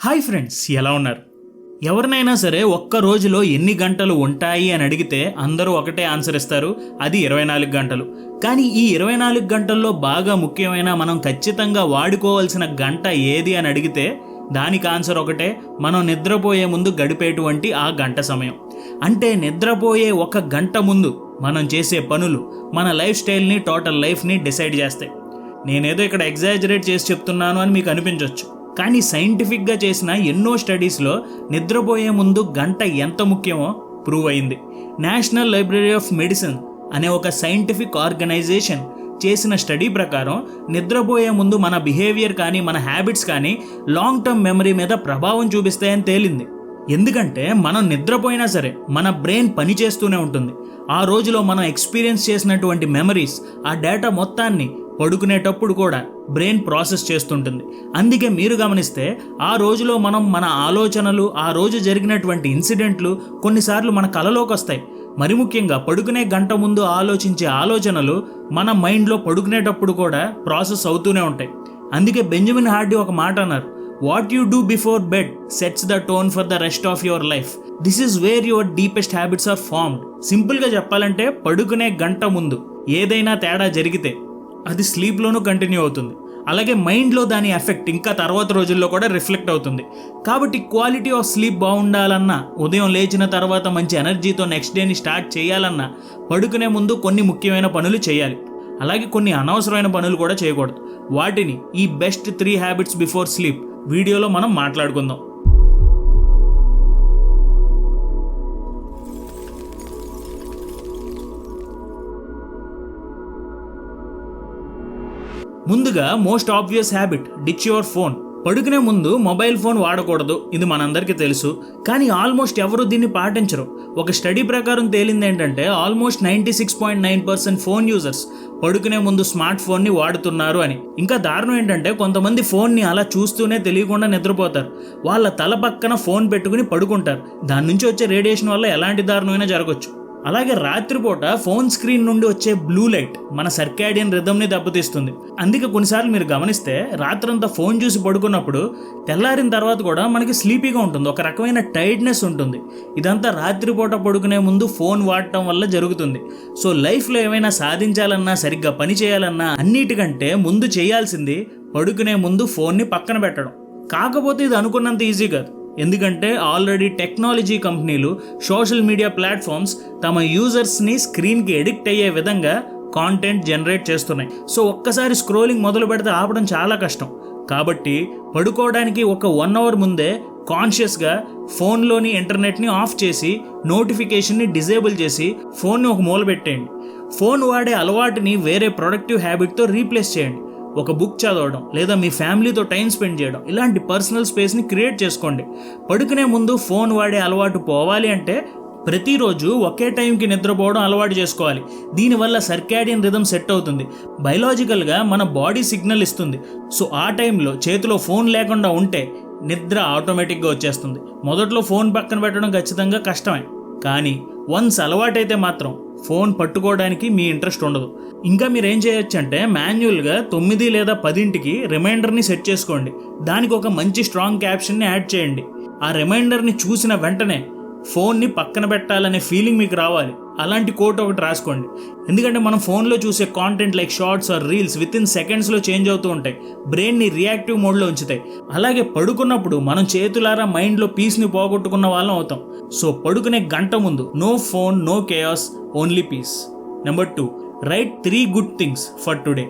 Hi friends ఎలా ఉన్నారు? ఎవరినైనా సరే ఒక్క రోజులో ఎన్ని గంటలు ఉంటాయి అని అడిగితే అందరూ ఒకటే ఆన్సర్ ఇస్తారు అది ఇరవై నాలుగు గంటలు. కానీ ఈ ఇరవై నాలుగు గంటల్లో బాగా ముఖ్యమైన మనం ఖచ్చితంగా వాడుకోవాల్సిన గంట ఏది అని అడిగితే దానికి ఆన్సర్ ఒకటే మనం నిద్రపోయే ముందు గడిపేటువంటి ఆ గంట సమయం. అంటే నిద్రపోయే ఒక గంట ముందు మనం చేసే పనులు మన లైఫ్ స్టైల్ని టోటల్ లైఫ్ని డిసైడ్ చేస్తాయి. నేనేదో ఇక్కడ ఎగ్జాజరేట్ చేసి చెప్తున్నాను అని మీకు అనిపించవచ్చు కానీ సైంటిఫిక్గా చేసిన ఎన్నో స్టడీస్లో నిద్రపోయే ముందు గంట ఎంత ముఖ్యమో ప్రూవ్ అయింది. నేషనల్ లైబ్రరీ ఆఫ్ మెడిసిన్ అనే ఒక సైంటిఫిక్ ఆర్గనైజేషన్ చేసిన స్టడీ ప్రకారం నిద్రపోయే ముందు మన బిహేవియర్ కానీ మన హ్యాబిట్స్ కానీ లాంగ్ టర్మ్ మెమరీ మీద ప్రభావం చూపిస్తాయని తేలింది. ఎందుకంటే మనం నిద్రపోయినా సరే మన బ్రెయిన్ పనిచేస్తూనే ఉంటుంది. ఆ రోజులో మనం ఎక్స్పీరియన్స్ చేసినటువంటి మెమరీస్ ఆ డేటా మొత్తాన్ని పడుకునేటప్పుడు కూడా బ్రెయిన్ ప్రాసెస్ చేస్తుంటుంది. అందుకే మీరు గమనిస్తే ఆ రోజులో మనం మన ఆలోచనలు ఆ రోజు జరిగినటువంటి ఇన్సిడెంట్లు కొన్నిసార్లు మన కలలోకి వస్తాయి. మరి ముఖ్యంగా పడుకునే గంట ముందు ఆలోచించే ఆలోచనలు మన మైండ్లో పడుకునేటప్పుడు కూడా ప్రాసెస్ అవుతూనే ఉంటాయి. అందుకే బెంజమిన్ హార్డీ ఒక మాట అన్నారు what you do before bed sets the tone for the rest of your life this is where your deepest habits are formed సింపుల్గా చెప్పాలంటే పడుకునే గంట ముందు ఏదైనా తేడా జరిగితే అది స్లీప్లోనూ కంటిన్యూ అవుతుంది. అలాగే మైండ్లో దాని ఎఫెక్ట్ ఇంకా తర్వాత రోజుల్లో కూడా రిఫ్లెక్ట్ అవుతుంది. కాబట్టి క్వాలిటీ ఆఫ్ స్లీప్ బాగుండాలన్నా ఉదయం లేచిన తర్వాత మంచి ఎనర్జీతో నెక్స్ట్ డేని స్టార్ట్ చేయాలన్నా పడుకునే ముందు కొన్ని ముఖ్యమైన పనులు చేయాలి. అలాగే కొన్ని అనవసరమైన పనులు కూడా చేయకూడదు. వాటిని ఈ best three habits before sleep వీడియోలో మనం మాట్లాడుకుందాం. ముందుగా most obvious habit ditch your phone పడుకునే ముందు మొబైల్ ఫోన్ వాడకూడదు ఇది మనందరికీ తెలుసు. కానీ ఆల్మోస్ట్ ఎవరు దీన్ని పాటించరు. ఒక స్టడీ ప్రకారం తేలింది ఏంటంటే almost ninety six point nine percent phone users పడుకునే ముందు స్మార్ట్ ఫోన్ని వాడుతున్నారు అని. ఇంకా దారుణం ఏంటంటే కొంతమంది ఫోన్ని అలా చూస్తూనే తెలియకుండా నిద్రపోతారు. వాళ్ళ తల పక్కన ఫోన్ పెట్టుకుని పడుకుంటారు. దాని నుంచి వచ్చే రేడియేషన్ వల్ల ఎలాంటి దారుణమైనా జరగచ్చు? అలాగే రాత్రిపూట ఫోన్ స్క్రీన్ నుండి వచ్చే బ్లూ లైట్ మన సర్కాడియన్ రిధంని దెబ్బతీస్తుంది. అందుకే కొన్నిసార్లు మీరు గమనిస్తే రాత్రంతా ఫోన్ చూసి పడుకున్నప్పుడు తెల్లారిన తర్వాత కూడా మనకి స్లీపీగా ఉంటుంది ఒక రకమైన టైర్డ్నెస్ ఉంటుంది. ఇదంతా రాత్రిపూట పడుకునే ముందు ఫోన్ వాడటం వల్ల జరుగుతుంది. సో లైఫ్లో ఏమైనా సాధించాలన్నా సరిగ్గా పని చేయాలన్నా అన్నిటికంటే ముందు చేయాల్సింది పడుకునే ముందు ఫోన్ని పక్కన పెట్టడం. కాకపోతే ఇది అనుకున్నంత ఈజీ కాదు. ఎందుకంటే ఆల్రెడీ టెక్నాలజీ కంపెనీలు సోషల్ మీడియా ప్లాట్ఫామ్స్ తమ యూజర్స్ని స్క్రీన్కి ఎడిక్ట్ అయ్యే విధంగా కాంటెంట్ జనరేట్ చేస్తున్నాయి. సో ఒక్కసారి స్క్రోలింగ్ మొదలు పెడితే ఆపడం చాలా కష్టం. కాబట్టి పడుకోవడానికి ఒక వన్ అవర్ ముందే కాన్షియస్గా ఫోన్లోని ఇంటర్నెట్ని ఆఫ్ చేసి నోటిఫికేషన్ని డిజేబుల్ చేసి ఫోన్ని ఒక మూల పెట్టేయండి. ఫోన్ వాడే అలవాటుని వేరే ప్రొడక్టివ్ హ్యాబిట్తో రీప్లేస్ చేయండి. ఒక బుక్ చదవడం లేదా మీ ఫ్యామిలీతో టైం స్పెండ్ చేయడం ఇలాంటి పర్సనల్ స్పేస్ని క్రియేట్ చేసుకోండి. పడుకునే ముందు ఫోన్ వాడే అలవాటు పోవాలి అంటే ప్రతిరోజు ఒకే టైంకి నిద్రపోవడం అలవాటు చేసుకోవాలి. దీనివల్ల సర్కాడియన్ రిధం సెట్ అవుతుంది. బయలాజికల్గా మన బాడీ సిగ్నల్ ఇస్తుంది. సో ఆ టైంలో చేతిలో ఫోన్ లేకుండా ఉంటే నిద్ర ఆటోమేటిక్గా వచ్చేస్తుంది. మొదట్లో ఫోన్ పక్కన పెట్టడం ఖచ్చితంగా కష్టమే. కానీ వన్స్ అలవాటైతే మాత్రం ఫోన్ పట్టుకోవడానికి మీ ఇంట్రెస్ట్ ఉండదు. ఇంకా మీరు ఏం చేయొచ్చు అంటే మాన్యువల్గా తొమ్మిది లేదా పదింటికి రిమైండర్ని సెట్ చేసుకోండి. దానికి ఒక మంచి స్ట్రాంగ్ క్యాప్షన్ని యాడ్ చేయండి. ఆ రిమైండర్ని చూసిన వెంటనే ఫోన్ని పక్కన పెట్టాలనే ఫీలింగ్ మీకు రావాలి. అలాంటి కోట్ ఒకటి రాసుకోండి. ఎందుకంటే మనం ఫోన్లో చూసే content like shorts or reels within సెకండ్స్లో చేంజ్ అవుతూ ఉంటాయి. బ్రెయిన్ని రియాక్టివ్ మోడ్లో ఉంచుతాయి. అలాగే పడుకున్నప్పుడు మనం చేతులారా మైండ్లో పీస్ని పోగొట్టుకున్న వాళ్ళం అవుతాం. సో పడుకునే గంట ముందు no phone no chaos only peace number two write three good things for today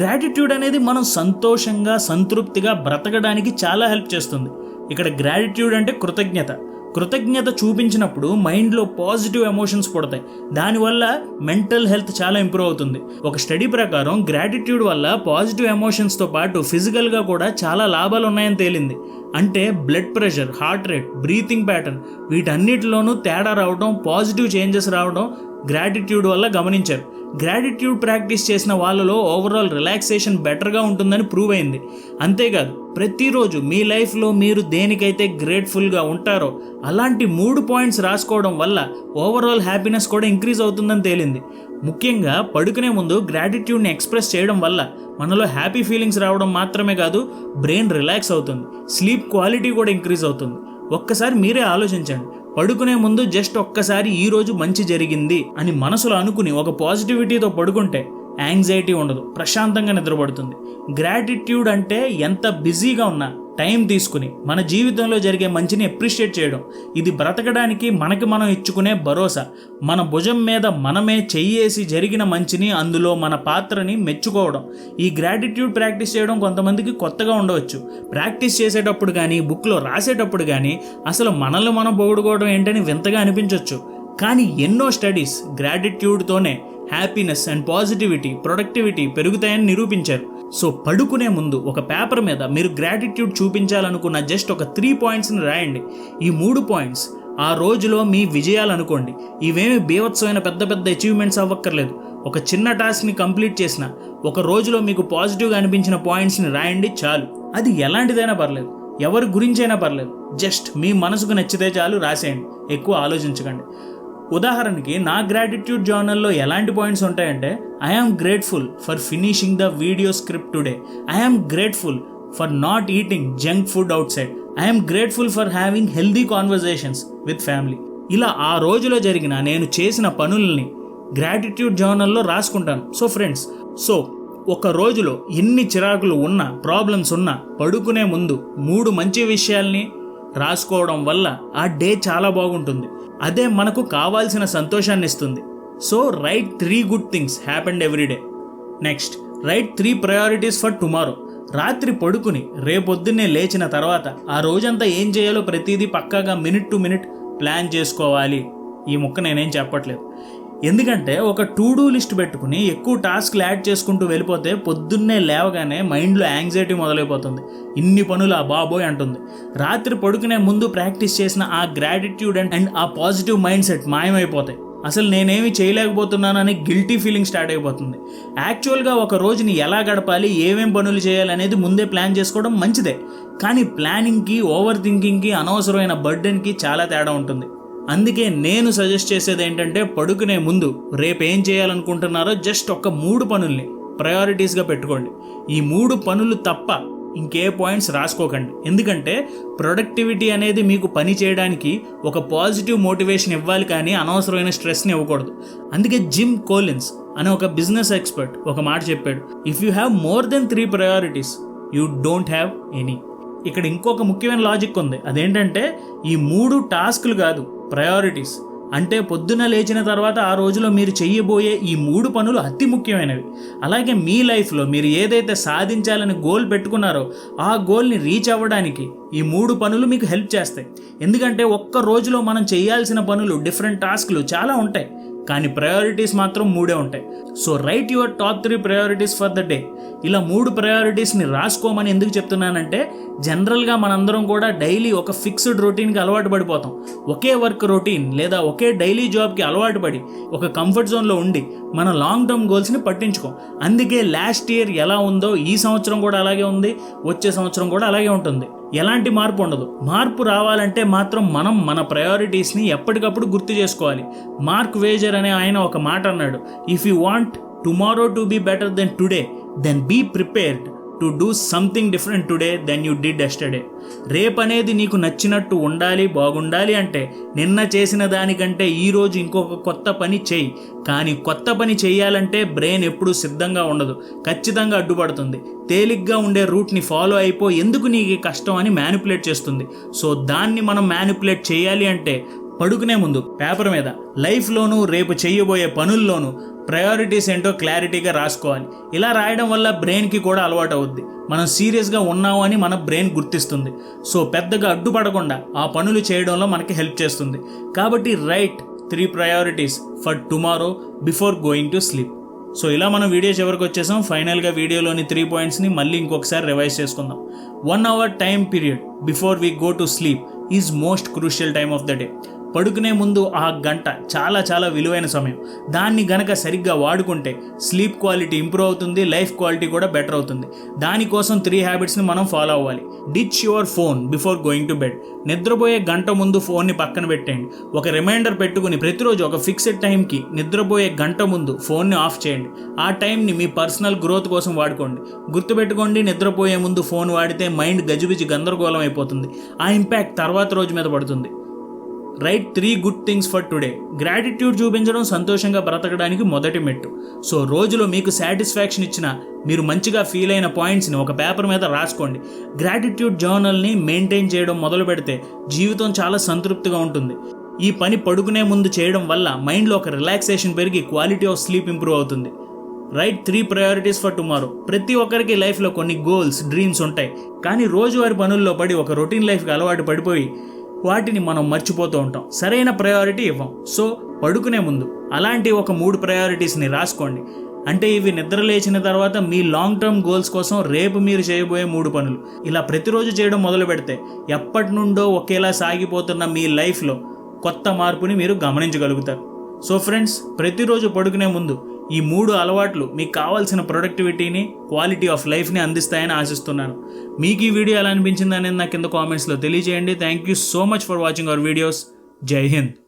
gratitude అనేది మనం సంతోషంగా సంతృప్తిగా బ్రతకడానికి చాలా హెల్ప్ చేస్తుంది. ఇక్కడ గ్రాటిట్యూడ్ అంటే కృతజ్ఞత. కృతజ్ఞత చూపించినప్పుడు మైండ్లో పాజిటివ్ ఎమోషన్స్ పుడతాయి. దానివల్ల మెంటల్ హెల్త్ చాలా ఇంప్రూవ్ అవుతుంది. ఒక స్టడీ ప్రకారం గ్రాటిట్యూడ్ వల్ల పాజిటివ్ ఎమోషన్స్తో పాటు ఫిజికల్గా కూడా చాలా లాభాలు ఉన్నాయని తేలింది. అంటే blood pressure heart rate breathing pattern వీటన్నిటిలోనూ తేడా రావడం పాజిటివ్ చేంజెస్ రావడం గ్రాటిట్యూడ్ వల్ల గమనించారు. గ్రాటిట్యూడ్ ప్రాక్టీస్ చేసిన వాళ్ళలో ఓవరాల్ రిలాక్సేషన్ బెటర్గా ఉంటుందని ప్రూవ్ అయింది. అంతేకాదు ప్రతిరోజు మీ లైఫ్లో మీరు దేనికైతే గ్రేట్ఫుల్గా ఉంటారో అలాంటి మూడు పాయింట్స్ రాసుకోవడం వల్ల ఓవరాల్ హ్యాపీనెస్ కూడా ఇంక్రీజ్ అవుతుందని తేలింది. ముఖ్యంగా పడుకునే ముందు గ్రాటిట్యూడ్ని ఎక్స్ప్రెస్ చేయడం వల్ల మనలో హ్యాపీ ఫీలింగ్స్ రావడం మాత్రమే కాదు బ్రెయిన్ రిలాక్స్ అవుతుంది. స్లీప్ క్వాలిటీ కూడా ఇంక్రీజ్ అవుతుంది. ఒక్కసారి మీరే ఆలోచించండి పడుకునే ముందు జస్ట్ ఒక్కసారి ఈ రోజు మంచి జరిగింది అని మనసులో అనుకుని ఒక పాజిటివిటీతో పడుకుంటే యాంగ్జైటీ ఉండదు ప్రశాంతంగా నిద్రపడుతుంది. గ్రాటిట్యూడ్ అంటే ఎంత బిజీగా ఉన్నా టైం తీసుకుని మన జీవితంలో జరిగే మంచిని అప్రిషియేట్ చేయడం. ఇది బ్రతకడానికి మనకి మనం ఇచ్చుకునే భరోసా. మన భుజం మీద మనమే చెయ్యేసి జరిగిన మంచిని అందులో మన పాత్రని మెచ్చుకోవడం. ఈ గ్రాటిట్యూడ్ ప్రాక్టీస్ చేయడం కొంతమందికి కొత్తగా ఉండవచ్చు. ప్రాక్టీస్ చేసేటప్పుడు కానీ బుక్లో రాసేటప్పుడు కానీ అసలు మనల్ని మనం పొగుడుకోవడం ఏంటని వింతగా అనిపించవచ్చు కానీ ఎన్నో స్టడీస్ గ్రాటిట్యూడ్తోనే హ్యాపీనెస్ అండ్ పాజిటివిటీ ప్రొడక్టివిటీ పెరుగుతాయని నిరూపించారు. సో పడుకునే ముందు ఒక పేపర్ మీద మీరు గ్రాటిట్యూడ్ చూపించాలనుకున్న జస్ట్ ఒక త్రీ పాయింట్స్ని రాయండి. ఈ మూడు పాయింట్స్ ఆ రోజులో మీ విజయాలు అనుకోండి. ఇవేమి బీభత్సమైన పెద్ద పెద్ద అచీవ్మెంట్స్ అవ్వక్కర్లేదు. ఒక చిన్న టాస్క్ని కంప్లీట్ చేసిన ఒక రోజులో మీకు పాజిటివ్గా అనిపించిన పాయింట్స్ని రాయండి చాలు. అది ఎలాంటిదైనా పర్లేదు. ఎవరి గురించైనా పర్లేదు. జస్ట్ మీ మనసుకు నచ్చితే చాలు రాసేయండి. ఎక్కువ ఆలోచించకండి. ఉదాహరణకి నా గ్రాటిట్యూడ్ జర్నల్లో ఎలాంటి పాయింట్స్ ఉంటాయంటే I am grateful for finishing the video script today I am grateful for not eating junk food outside I'm grateful for having healthy conversations with family ఇలా ఆ రోజులో జరిగిన నేను చేసిన పనుల్ని గ్రాటిట్యూడ్ జర్నల్లో రాసుకుంటాను. సో ఫ్రెండ్స్ సో ఒక రోజులో ఎన్ని చిరాకులు ఉన్నా ప్రాబ్లమ్స్ ఉన్నా పడుకునే ముందు మూడు మంచి విషయాల్ని రాసుకోవడం వల్ల ఆ డే చాలా బాగుంటుంది. అదే మనకు కావాల్సిన సంతోషాన్ని ఇస్తుంది. So write three good things happened everyday next write three priorities for tomorrow రాత్రి పడుకుని రేపొద్దున్నే లేచిన తర్వాత ఆ రోజంతా ఏం చేయాలో ప్రతిదీ పక్కాగా మినిట్ టు మినిట్ ప్లాన్ చేసుకోవాలి. ఈ ముక్క నేనేం చెప్పట్లేదు. ఎందుకంటే ఒక టు డూ లిస్ట్ పెట్టుకుని ఎక్కువ టాస్క్లు యాడ్ చేసుకుంటూ వెళ్ళిపోతే పొద్దున్నే లేవగానే మైండ్లో యాంగ్జైటీ మొదలైపోతుంది. ఇన్ని పనులు ఆ బాబోయ్ అంటుంది. రాత్రి పడుకునే ముందు ప్రాక్టీస్ చేసిన ఆ గ్రాటిట్యూడ్ అండ్ అండ్ ఆ పాజిటివ్ మైండ్ సెట్ మాయమైపోతాయి. అసలు నేనేమి చేయలేకపోతున్నానని గిల్టీ ఫీలింగ్ స్టార్ట్ అయిపోతుంది. యాక్చువల్గా ఒక రోజుని ఎలా గడపాలి ఏమేం పనులు చేయాలనేది ముందే ప్లాన్ చేసుకోవడం మంచిదే. కానీ ప్లానింగ్కి ఓవర్ థింకింగ్కి అనవసరమైన బర్డెన్కి చాలా తేడా ఉంటుంది. అందుకే నేను సజెస్ట్ చేసేది ఏంటంటే పడుకునే ముందు రేపు ఏం చేయాలనుకుంటున్నారో జస్ట్ ఒక మూడు పనుల్ని ప్రయారిటీస్గా పెట్టుకోండి. ఈ మూడు పనులు తప్ప ఇంకే పాయింట్స్ రాసుకోకండి. ఎందుకంటే ప్రొడక్టివిటీ అనేది మీకు పని చేయడానికి ఒక పాజిటివ్ మోటివేషన్ ఇవ్వాలి కానీ అనవసరమైన స్ట్రెస్ని ఇవ్వకూడదు. అందుకే జిమ్ కోలిన్స్ అనే ఒక బిజినెస్ ఎక్స్పర్ట్ ఒక మాట చెప్పాడు if you have more than three priorities you don't have any ఇక్కడ ఇంకొక ముఖ్యమైన లాజిక్ ఉంది. అదేంటంటే ఈ మూడు టాస్క్లు కాదు ప్రయారిటీస్ అంటే పొద్దున లేచిన తర్వాత ఆ రోజులో మీరు చెయ్యబోయే ఈ మూడు పనులు అతి ముఖ్యమైనవి. అలాగే మీ లైఫ్లో మీరు ఏదైతే సాధించాలని గోల్ పెట్టుకున్నారో ఆ గోల్ని రీచ్ అవ్వడానికి ఈ మూడు పనులు మీకు హెల్ప్ చేస్తాయి. ఎందుకంటే ఒక్క రోజులో మనం చేయాల్సిన పనులు డిఫరెంట్ టాస్క్లు చాలా ఉంటాయి. కానీ ప్రయారిటీస్ మాత్రం మూడే ఉంటాయి. So write your top three priorities for the day ఇలా మూడు ప్రయారిటీస్ని రాసుకోమని ఎందుకు చెప్తున్నానంటే జనరల్గా మనందరం కూడా డైలీ ఒక ఫిక్స్డ్ రొటీన్కి అలవాటు పడిపోతాం. ఒకే వర్క్ రొటీన్ లేదా ఒకే డైలీ జాబ్కి అలవాటు పడి ఒక కంఫర్ట్ జోన్లో ఉండి మన లాంగ్ టర్మ్ గోల్స్ని పట్టించుకోం. అందుకే లాస్ట్ ఇయర్ ఎలా ఉందో ఈ సంవత్సరం కూడా అలాగే ఉంది వచ్చే సంవత్సరం కూడా అలాగే ఉంటుంది. ఎలాంటి మార్పు ఉండదు. మార్పు రావాలంటే మాత్రం మనం మన ప్రయారిటీస్ని ఎప్పటికప్పుడు గుర్తు చేసుకోవాలి. మార్క్ వేజర్ అనే ఆయన ఒక మాట అన్నాడు if you want tomorrow to be better than today then be prepared to do something different today than you did yesterday రేపు అనేది నీకు నచ్చినట్టు ఉండాలి బాగుండాలి అంటే నిన్న చేసిన దానికంటే ఈరోజు ఇంకొక కొత్త పని చేయి. కానీ కొత్త పని చేయాలంటే బ్రెయిన్ ఎప్పుడూ సిద్ధంగా ఉండదు ఖచ్చితంగా అడ్డుపడుతుంది. తేలిగ్గా ఉండే రూట్ని ఫాలో అయిపో ఎందుకు నీకు కష్టం అని మ్యానిపులేట్ చేస్తుంది. సో దాన్ని మనం మ్యానిపులేట్ చేయాలి అంటే పడుకునే ముందు పేపర్ మీద లైఫ్లోనూ రేపు చేయబోయే పనుల్లోనూ ప్రయారిటీస్ ఏంటో క్లారిటీగా రాసుకోవాలి. ఇలా రాయడం వల్ల బ్రెయిన్కి కూడా అలవాటు అవుద్ది మనం సీరియస్గా ఉన్నాము అని మన బ్రెయిన్ గుర్తిస్తుంది. సో పెద్దగా అడ్డుపడకుండా ఆ పనులు చేయడంలో మనకి హెల్ప్ చేస్తుంది. కాబట్టి write three priorities for tomorrow before going to sleep. So ఇలా మనం వీడియో చివరికి వచ్చేసాం. ఫైనల్గా వీడియోలోని త్రీ పాయింట్స్ని మళ్ళీ ఇంకొకసారి రివైజ్ చేసుకుందాం. One hour time period before we go to sleep is most crucial time of the day. పడుకునే ముందు ఆ గంట చాలా చాలా విలువైన సమయం. దాన్ని గనక సరిగ్గా వాడుకుంటే స్లీప్ క్వాలిటీ ఇంప్రూవ్ అవుతుంది లైఫ్ క్వాలిటీ కూడా బెటర్ అవుతుంది. దానికోసం త్రీ హ్యాబిట్స్ని మనం ఫాలో అవ్వాలి. Ditch your phone before going to bed నిద్రపోయే గంట ముందు ఫోన్ని పక్కన పెట్టేయండి. ఒక రిమైండర్ పెట్టుకుని ప్రతిరోజు ఒక ఫిక్స్డ్ టైంకి నిద్రపోయే గంట ముందు ఫోన్ని ఆఫ్ చేయండి. ఆ టైంని మీ పర్సనల్ గ్రోత్ కోసం వాడుకోండి. గుర్తుపెట్టుకోండి నిద్రపోయే ముందు ఫోన్ వాడితే మైండ్ గజిబిజి గందరగోళం అయిపోతుంది. ఆ ఇంపాక్ట్ తర్వాత రోజు మీద పడుతుంది. Write three good things for today. Gratitude చూపించడం సంతోషంగా బ్రతకడానికి మొదటి మెట్టు. సో రోజులో మీకు సాటిస్ఫాక్షన్ ఇచ్చిన మీరు మంచిగా ఫీల్ అయిన పాయింట్స్ని ఒక పేపర్ మీద రాసుకోండి. గ్రాటిట్యూడ్ జర్నల్ని మెయింటైన్ చేయడం మొదలు పెడితే జీవితం చాలా సంతృప్తిగా ఉంటుంది. ఈ పని పడుకునే ముందు చేయడం వల్ల మైండ్లో ఒక రిలాక్సేషన్ పెరిగి క్వాలిటీ ఆఫ్ స్లీప్ ఇంప్రూవ్ అవుతుంది. Write three priorities for tomorrow. ప్రతి ఒక్కరికి లైఫ్లో కొన్ని గోల్స్ డ్రీమ్స్ ఉంటాయి. కానీ రోజువారి పనుల్లో పడి ఒక రొటీన్ లైఫ్కి అలవాటు పడిపోయి వాటిని మనం మర్చిపోతూ ఉంటాం. సరైన ప్రయారిటీ ఇవ్వం. సో పడుకునే ముందు. అలాంటి ఒక మూడు ప్రయారిటీస్ని రాసుకోండి. అంటే ఇవి నిద్ర లేచిన తర్వాత మీ లాంగ్ టర్మ్ గోల్స్ కోసం రేపు మీరు చేయబోయే మూడు పనులు. ఇలా ప్రతిరోజు చేయడం మొదలు పెడితే ఎప్పటి నుండో ఒకేలా సాగిపోతున్న మీ లైఫ్లో కొత్త మార్పుని మీరు గమనించగలుగుతారు. సో ఫ్రెండ్స్ ప్రతిరోజు పడుకునే ముందు ఈ మూడు అలవాట్లు మీకు కావాల్సిన ప్రొడక్టివిటీని క్వాలిటీ ఆఫ్ లైఫ్ని అందిస్తాయని ఆశిస్తున్నాను. మీకు ఈ వీడియో ఎలా అనిపించింది అనేది నాకు కింద కామెంట్స్లో తెలియజేయండి. Thank you so much for watching our videos జై హింద్